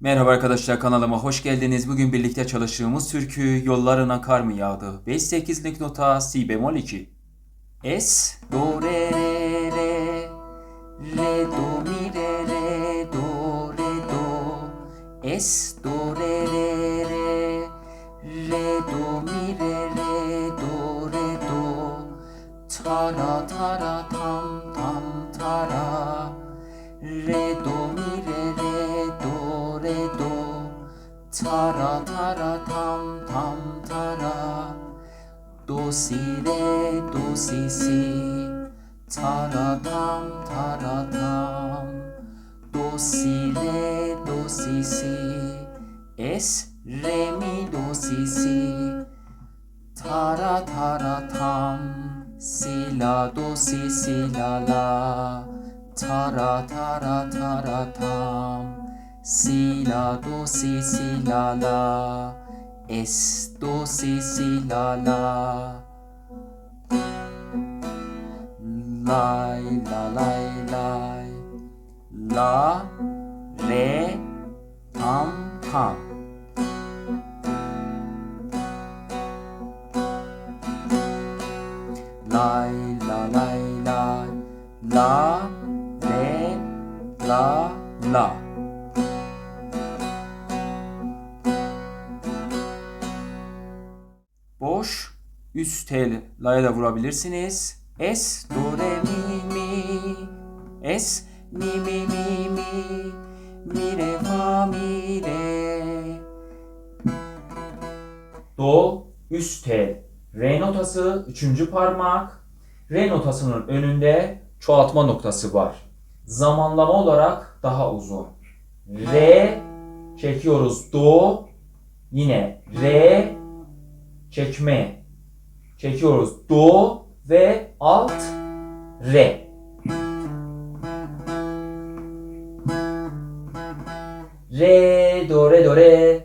Merhaba arkadaşlar kanalıma hoş geldiniz. Bugün birlikte çalıştığımız türkü Yollarına Kar mı yağdı? 5-8'lik nota si bemol 2. Es, do, re, re, re, re, do, mi, re, re, do, re, do, es, do, re, re, re, re, do, mi, re, re, do, re, do, ta, ra, Tara, tara, tam, tam, tara. Do, si, re, do, si, si. Tara, tam, tara, tam. Do, si, re, do, si, si. Es, re, mi, do, si, si. Tara, tara, tam. Si, la, do, si, si, la, la. Tara, tara, tara, tam. Si, la, do, si, si, la, la. Es, do, si, si, la, la. Lay, la, lay, lay. La, re, tam, tam. Lay, la, lay, lay. La, re, la, la. Boş, üst tel la'ya da vurabilirsiniz. Es, do, re, mi, mi. Es, mi, mi, mi, mi. Mi, re, fa, mi, re. Do, üst tel. Re notası, üçüncü parmak. Re notasının önünde çoğaltma noktası var. Zamanlama olarak daha uzun. Re, çekiyoruz. Do, yine re, çekme. Çekiyoruz. Do ve alt re. Re, do, re, do, re.